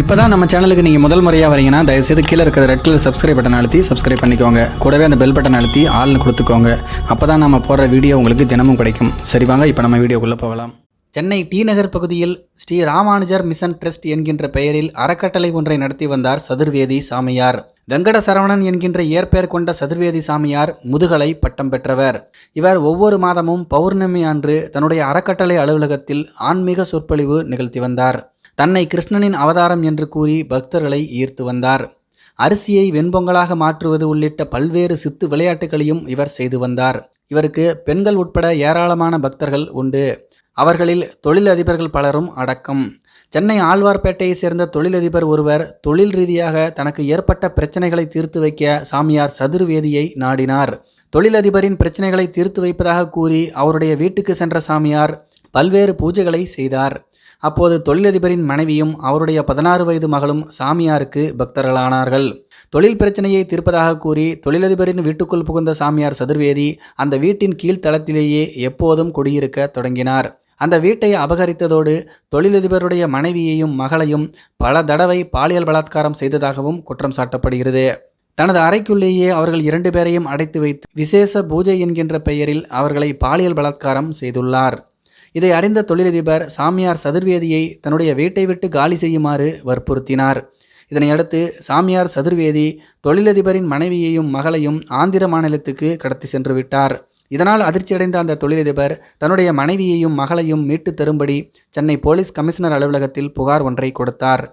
இப்போ தான் நம்ம சேனலுக்கு நீங்கள் முதல் முறையாக வரீங்கன்னா தயவுசெய்து கீழே இருக்கிற ரெட் கலர் சப்ஸ்கிரைப் பட்டன் அழுத்தி சப்ஸ்கிரைப் பண்ணிக்கோங்க. கூடவே அந்த பெல் பட்டன் அழுத்தி ஆள்னு கொடுத்துக்கோங்க. அப்போ தான் நம்ம போடுற வீடியோ உங்களுக்கு தினமும் கிடைக்கும். சரி வாங்க இப்போ நம்ம வீடியோக்குள்ளே போகலாம். சென்னை டி நகர் பகுதியில் ஸ்ரீ ராமானுஜர் மிஷன் ட்ரஸ்ட் என்கின்ற பெயரில் அறக்கட்டளை ஒன்றை நடத்தி வந்தார் சதுர்வேதி சாமியார். வெங்கட சரவணன் என்கின்ற இயற்பெயர் கொண்ட சதுர்வேதி சாமியார் முதுகலை பட்டம் பெற்றவர். இவர் ஒவ்வொரு மாதமும் பௌர்ணமி அன்று தன்னுடைய அறக்கட்டளை அலுவலகத்தில் ஆன்மீக சொற்பொழிவு நிகழ்த்தி வந்தார். தன்னை கிருஷ்ணனின் அவதாரம் என்று கூறி பக்தர்களை ஈர்த்து வந்தார். அரிசியை வெண்பொங்கலாக மாற்றுவது உள்ளிட்ட பல்வேறு சித்து விளையாட்டுகளையும் இவர் செய்து வந்தார். இவருக்கு பெண்கள் உட்பட ஏராளமான பக்தர்கள் உண்டு. அவர்களில் தொழிலதிபர்கள் பலரும் அடக்கம். சென்னை ஆழ்வார்பேட்டையை சேர்ந்த தொழிலதிபர் ஒருவர் தொழில் ரீதியாக தனக்கு ஏற்பட்ட பிரச்சனைகளை தீர்த்து வைக்க சாமியார் சதுர்வேதியை நாடினார். தொழிலதிபரின் பிரச்சனைகளை தீர்த்து வைப்பதாக கூறி அவருடைய வீட்டுக்கு சென்ற சாமியார் பல்வேறு பூஜைகளை செய்தார். அப்போது தொழிலதிபரின் மனைவியும் அவருடைய பதினாறு வயது மகளும் சாமியாருக்கு பக்தர்களானார்கள். தொழில் பிரச்சனையை தீர்ப்பதாக கூறி தொழிலதிபரின் வீட்டுக்குள் புகுந்த சாமியார் சதுர்வேதி அந்த வீட்டின் கீழ்த்தளத்திலேயே எப்போதும் குடியிருக்க தொடங்கினார். அந்த வீட்டை அபகரித்ததோடு தொழிலதிபருடைய மனைவியையும் மகளையும் பல தடவை பாலியல் பலாத்காரம் செய்ததாகவும் குற்றம் சாட்டப்படுகிறது. தனது அறைக்குள்ளேயே அவர்கள் இரண்டு பேரையும் அடைத்து வைத்து விசேஷ பூஜை என்கின்ற பெயரில் அவர்களை பாலியல் பலாத்காரம் செய்துள்ளார். இதை அறிந்த தொழிலதிபர் சாமியார் சதுர்வேதியை தன்னுடைய வீட்டை விட்டு காலி செய்யுமாறு வற்புறுத்தினார். இதனையடுத்து சாமியார் சதுர்வேதி தொழிலதிபரின் மனைவியையும் மகளையும் ஆந்திர மாநிலத்துக்கு கடத்தி சென்று விட்டார். இதனால் அதிர்ச்சியடைந்த அந்த தொழிலதிபர் தன்னுடைய மனைவியையும் மகளையும் மீட்டு தரும்படி சென்னை போலீஸ் கமிஷனர் அலுவலகத்தில் புகார் ஒன்றை கொடுத்தார்.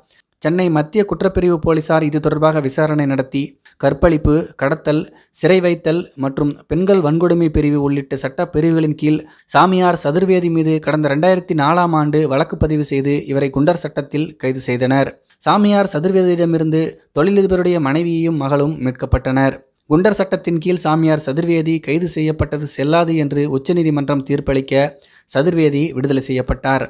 சென்னை மத்திய குற்றப்பிரிவு போலீசார் இது தொடர்பாக விசாரணை நடத்தி கற்பழிப்பு கடத்தல் சிறை வைத்தல் மற்றும் பெண்கள் வன்கொடுமை பிரிவு உள்ளிட்ட சட்ட பிரிவுகளின் கீழ் சாமியார் சதுர்வேதி மீது கடந்த ரெண்டாயிரத்தி நாலாம் ஆண்டு வழக்கு பதிவு செய்து இவரை குண்டர் சட்டத்தில் கைது செய்தனர். சாமியார் சதுர்வேதியிடமிருந்து தொழிலதிபருடைய மனைவியையும் மகளும் மீட்கப்பட்டனர். குண்டர் சட்டத்தின் கீழ் சாமியார் சதுர்வேதி கைது செய்யப்பட்டது செல்லாது என்று உச்சநீதிமன்றம் தீர்ப்பளிக்க சதுர்வேதி விடுதலை செய்யப்பட்டார்.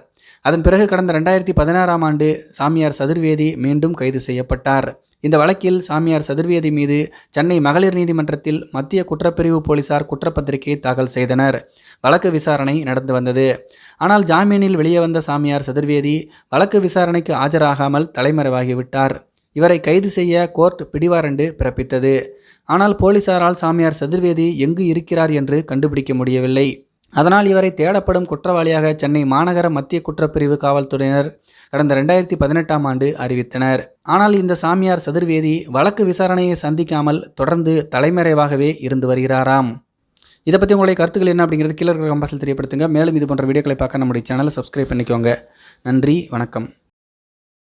அதன் பிறகு கடந்த ரெண்டாயிரத்தி பதினாறாம் ஆண்டு சாமியார் சதுர்வேதி மீண்டும் கைது செய்யப்பட்டார். இந்த வழக்கில் சாமியார் சதுர்வேதி மீது சென்னை மகளிர் நீதிமன்றத்தில் மத்திய குற்றப்பிரிவு போலீசார் குற்றப்பத்திரிகை தாக்கல் செய்தனர். வழக்கு விசாரணை நடந்து வந்தது. ஆனால் ஜாமீனில் வெளியே வந்த சாமியார் சதுர்வேதி வழக்கு விசாரணைக்கு ஆஜராகாமல் தலைமறைவாகிவிட்டார் இவரை கைது செய்ய கோர்ட் பிடிவாரண்டு பிறப்பித்தது. ஆனால் போலீசாரால் சாமியார் சதுர்வேதி எங்கு இருக்கிறார் என்று கண்டுபிடிக்க முடியவில்லை. அதனால் இவரை தேடப்படும் குற்றவாளியாக சென்னை மாநகர மத்திய குற்றப்பிரிவு காவல்துறையினர் கடந்த ரெண்டாயிரத்தி பதினெட்டாம் ஆண்டு அறிவித்தனர். ஆனால் இந்த சாமியார் சதுர்வேதி வழக்கு விசாரணையை சந்திக்காமல் தொடர்ந்து தலைமறைவாகவே இருந்து வருகிறாராம். இதை பற்றி உங்களுடைய கருத்துக்கள் என்ன அப்படிங்கிறது கீழே இருக்கிற கம்பாசில் தெரியப்படுத்துங்க. மேலும் இது போன்ற வீடியோக்களை பார்க்க நம்முடைய சேனலை சப்ஸ்கிரைப் பண்ணிக்கோங்க. நன்றி வணக்கம்.